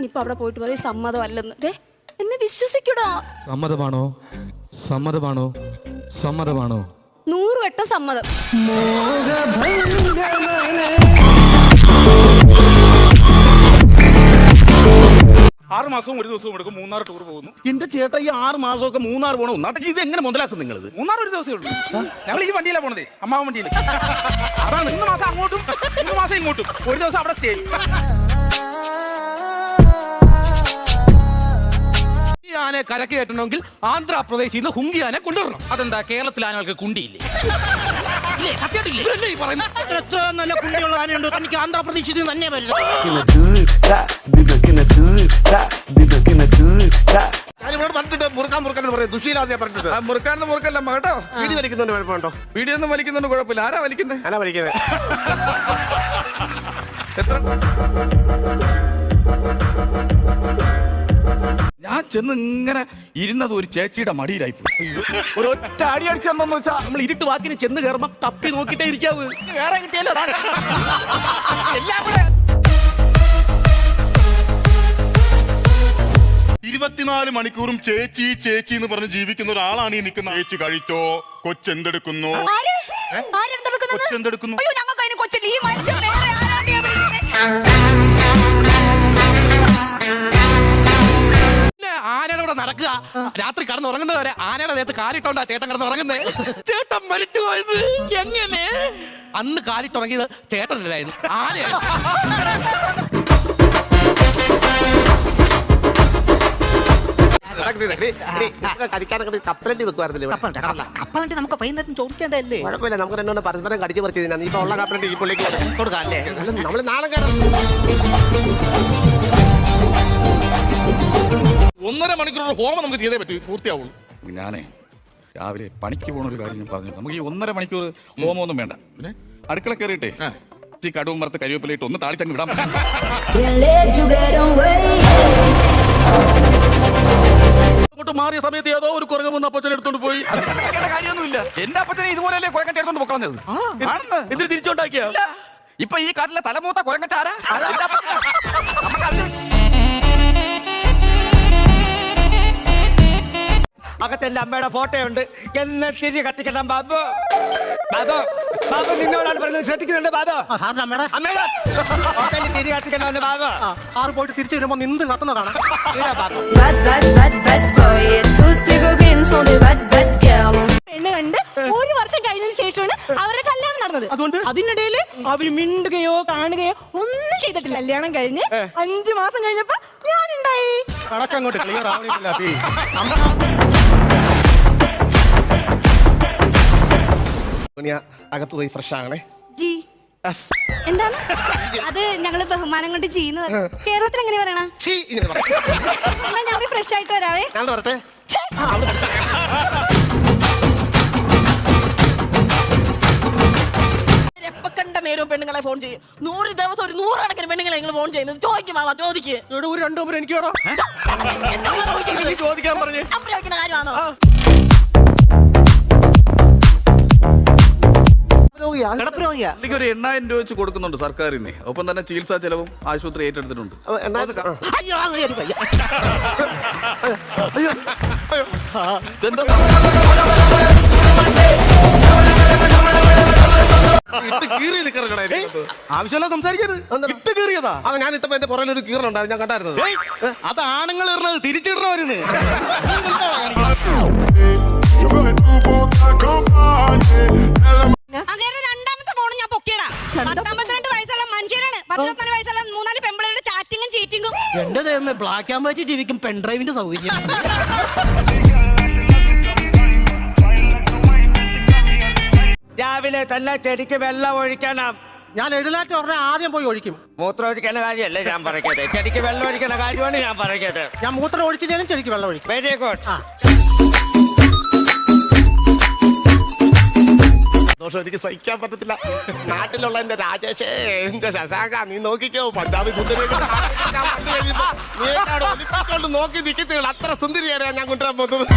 ഞാനിപ്പോ അവിടെ പോയിട്ട് പറയും സമ്മതമല്ലെന്ന്. ദേ എന്നെ വിശ്വസിക്കൂടാ. സമ്മതമാണോ? സമ്മതമാണോ? സമ്മതമാണോ? നൂറ് വട്ടം സമ്മതം. ആറ് മാസവും ഒരു ദിവസവും എടുക്കും മൂന്നാർ ടൂർ പോകുന്നു. എന്റെ ചേട്ടാ ഈ ആറ് മാസമൊക്കെ മൂന്നാർ പോകണം നാട്ടിൽ ഇത് എങ്ങനെ മുതലാക്കും നിങ്ങളിത് മൂന്നാർ ഒരു ദിവസമേ ഉള്ളൂ. ഞങ്ങൾ ഈ വണ്ടിയിലാണ് പോണതേ അമ്മാവൻ വണ്ടിയിൽ അതാണ് ഇന്ന് മാസം അങ്ങോട്ടും ഇന്ന് മാസം ഇങ്ങോട്ടും. ഒരു ദിവസം അവിടെ സ്റ്റേ ആനയെ കരക്ക് കയറ്റണമെങ്കിൽ ആന്ധ്രാപ്രദേശിൽ നിന്ന് ഹുങ്കി ആനെ കൊണ്ടുവരണം. അതെന്താ? കേരളത്തിലെ ആനകൾക്ക് കുണ്ടിയില്ലേ? ഇല്ലേ? സത്യമായിട്ടില്ലേ? ഇതല്ലേ ഈ പറയുന്നത്? എത്ര നല്ല കുണ്ടിയുള്ള ആനയുണ്ട്. തനിക്ക് ആന്ധ്രാപ്രദേശിൽ നിന്ന് തന്നെ വരില്ല. ഞാനിവിടെ പറഞ്ഞിട്ട് മുറുക്കാൻ മുറുക്കാൻ എന്ന് പറയും. ദുഷീലാതെ പറഞ്ഞിട്ട് മുറുക്കാന്ന് മുറുക്കല്ല കേട്ടോ വീട് വലിക്കുന്നുണ്ട് കുഴപ്പമുണ്ടോ? വീഡിയോ ഒന്നും വലിക്കുന്നുണ്ട് കുഴപ്പമില്ല. ആരാ വലിക്കുന്നത് ഞാനാ വലിക്കുന്നത്. എത്ര? ചെന്ന് ഇങ്ങനെ ഇരുന്നത് ഒരു ചേച്ചിയുടെ മടിയിലായി പോയി. ഒരു ഒറ്റ അടി അടിച്ചെന്നു വെച്ചാ നമ്മൾ ഇരുട്ട് വാക്കിന് ചെന്ന് കയറുമ്പോ തപ്പി നോക്കിട്ടേ ഇരിക്കാവൂ. വേറെ കിട്ടിയല്ലോ അതാണ്. എല്ലാം കൂടെ. ഇരുപത്തിനാല് മണിക്കൂറും ചേച്ചി ചേച്ചി എന്ന് പറഞ്ഞ് ജീവിക്കുന്ന ഒരാളാണ് ഈ നിൽക്കുന്ന ചേച്ചി കഴിച്ചോ? കൊച്ചെന്തെടുക്കുന്നു ആര്? കൊച്ചെന്തെടുക്കുന്നു അയ്യോ ഞങ്ങൾക്ക് അതിന് കൊച്ചില്ല ഈ മനുഷ്യൻ വേറെ ആരാണ്ടെയാ വിളിക്കുന്നത്? പിന്നെ കൂടെ നടക്കുക. രാത്രി കടന്ന് ഉറങ്ങുന്നവരെ ആനയുടെ നേരത്ത് കാലിട്ടോണ്ടാ ചേട്ടൻ കടന്ന് ഉറങ്ങുന്നേ ചേട്ടൻ മരിച്ചു പോയത്. എങ്ങനെ? അന്ന് കാലിട്ടുറങ്ങിയത് ചേട്ടനില്ലായിരുന്നു ആനയാണ്. കപ്പലണ്ടി ഇവിടെ? നമുക്ക് വൈകുന്നേരം ചോദിക്കേണ്ടല്ലേ കുഴപ്പമില്ല നമുക്ക് പരസ്പരം കടിച്ചു പറിച്ചു തിന്നാ. ഇപ്പൊ ഉള്ള കപ്പലണ്ടി ഈ പുള്ളിക്ക് കൊടുക്കാം. അല്ലേ? നമ്മൾ നാളെ കയറാം ഒന്നര മണിക്കൂർ ഹോമം നമുക്ക് ചെയ്തേ പറ്റൂ പൂർത്തിയാവുള്ളൂ. ഞാനേ രാവിലെ പണിക്ക് പോണ ഒരു കാര്യം ഞാൻ പറഞ്ഞു നമുക്ക് ഈ ഒന്നര മണിക്കൂർ ഹോമമൊന്നും വേണ്ട. പിന്നെ? അടുക്കള കയറിയിട്ടേ ഈ കടുവും വറുത്ത് കരിവേപ്പിലയിട്ട് ഒന്ന് താളിച്ചങ്ങ് വിടാം അങ്ങോട്ട് മാറിയ സമയത്ത് ഏതോ ഒരു കുറങ്ങ വന്ന് അപ്പച്ചനെ എടുത്തോണ്ട് പോയി. കാര്യമൊന്നുമില്ല. എന്റെ അപ്പച്ചനെ ഇതുപോലെയല്ലേ കുരങ്ങൻ ചേർത്തോണ്ട് പൊക്കളഞ്ഞത്? എന്തിനു തിരിച്ചോണ്ടാക്കിയ? ഇല്ല. ഇപ്പൊ ഈ കാട്ടിലെ തലമൂത്ത കുരങ്ങച്ചാരാ നമുക്ക് അതിന് അകത്ത് എന്റെ അമ്മയുടെ ഫോട്ടോ ഉണ്ട് എന്നെ തിരി കത്തിക്കണം ബാബു. ബാബു ബാബു നിന്നോടാണ് പറഞ്ഞത്. ശ്രദ്ധിക്കുന്നുണ്ട് ബാബു. അമ്മയുടെ? അമ്മയുടെ? ഫോട്ടോയിൽ തിരി കത്തിക്കണമെന്ന് ബാബു. ആറ് പോയിട്ട് തിരിച്ചു വരുമ്പോ നിന്ന് കത്തുന്നതാണ്. പെണ്ണ് കണ്ട് ഒരു വർഷം കഴിഞ്ഞതിന് ശേഷമാണ് അവരുടെ കല്യാണം നടന്നത്. അതുകൊണ്ട്? അതിനിടയിൽ അവർ മിണ്ടുകയോ കാണുകയോ ഒന്നും ചെയ്തിട്ടില്ല. കല്യാണം കഴിഞ്ഞ് അഞ്ചു മാസം കഴിഞ്ഞപ്പോ ഞാനുണ്ടായി. കണക്കങ്ങോട്ട് ക്ലിയർ ആവണില്ല പി അകത്ത് പോയി ഫ്രഷ് ആകണേ. ജി. എന്താണ്? അത് ഞങ്ങൾ ബഹുമാനം കൊണ്ട് ചെയ്യുന്നത്. കേരളത്തിൽ എങ്ങനെ പറയണ ഛീ, ഇങ്ങനെ പറ. എന്നാ ഞാൻ ഫ്രഷ് ആയിട്ട് വരാവേ. ഞാൻ പറട്ടെ എപ്പോ കണ്ട നേരവും പെണ്ണുങ്ങളെ ഫോൺ ചെയ്യും. നൂറ് ദിവസം ഒരു നൂറുകണക്കിന് പെണ്ണുങ്ങളെ നിങ്ങൾ ഫോൺ ചെയ്യുന്നത്? ചോദിക്കും മാമ ചോദിക്ക്. ഇവിടെ ഒരു രണ്ടു എനിക്ക് വേണം? ചോദിക്കാൻ പറഞ്ഞു. അപ്പൊ ചോദിക്കുന്ന കാര്യമാണോ? പുള്ളിക്ക് ഒരു എണ്ണായിരം രൂപ വെച്ച് കൊടുക്കുന്നുണ്ട് സർക്കാരിന്. ഒപ്പം തന്നെ ചികിത്സാ ചെലവും ആശുപത്രി ഏറ്റെടുത്തിട്ടുണ്ട്. അപ്പൊ എന്നാ ആ. അയ്യോ. ഇതെന്താ? ഇട്ട് കീറി നിൽക്കറങ്ങണേ ആവശ്യമല്ല സംസാരിക്കരുത്. ഇട്ട് അത് ഞാൻ ഇട്ടപ്പോ എന്റെ പുറകിൽ ഒരു കീറലുണ്ടായിരുന്നു ഞാൻ കണ്ടായിരുന്നത്. ഏയ്, അത് ആണുങ്ങൾ ഇടുന്നത് തിരിച്ചിടണവരുന്ന്. അങ്ങനെ എന്റെ ദൈവമേ ബ്ലാക്ക് ആൻഡ് വൈറ്റ് ടിവിക്കും പെൺഡ്രൈവിന്റെ സൗകര്യം. രാവിലെ തന്നെ ചെടിക്ക് വെള്ളം ഒഴിക്കണം. ഞാൻ എഴുന്നേറ്റ് പറഞ്ഞ ആദ്യം പോയി ഒഴിക്കും. മൂത്രം ഒഴിക്കുന്ന കാര്യമല്ല ഞാൻ പറയുന്നത് ചെടിക്ക് വെള്ളം ഒഴിക്കുന്ന കാര്യമാണ് ഞാൻ പറയുന്നത് ഞാൻ മൂത്രം ഒഴിച്ചിട്ടാലും ചെടിക്ക് വെള്ളം ഒഴിക്കും. വെരി ഗുഡ് ദോഷം എനിക്ക് സഹിക്കാൻ പറ്റത്തില്ല. നാട്ടിലുള്ള എന്റെ രാജേഷേ എന്റെ ശശാങ്ക നീ നോക്കിക്കോ പഞ്ചാബി വന്നു കഴിയുമ്പോ നീ എന്നെ അവിടെ ഒലിപ്പിക്കൊണ്ട് നോക്കി നിൽക്കത്തുള്ളൂ അത്ര സുന്ദരിയാണ് ഞാൻ കൊണ്ടുവരാൻ പോകുന്നത്.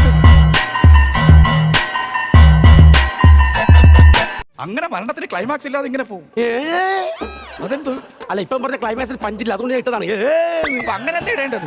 അങ്ങനെ മരണത്തിന് ക്ലൈമാക്സ് ഇല്ലാതെ ഇങ്ങനെ പോകും. അതെന്ത്? അല്ല ഇപ്പം പറഞ്ഞ ക്ലൈമാക്സിൽ പഞ്ചില്ല. അതുകൊണ്ട് ഞാൻ ഇട്ടതാണ്. അങ്ങനല്ലേ ഇടേണ്ടത്?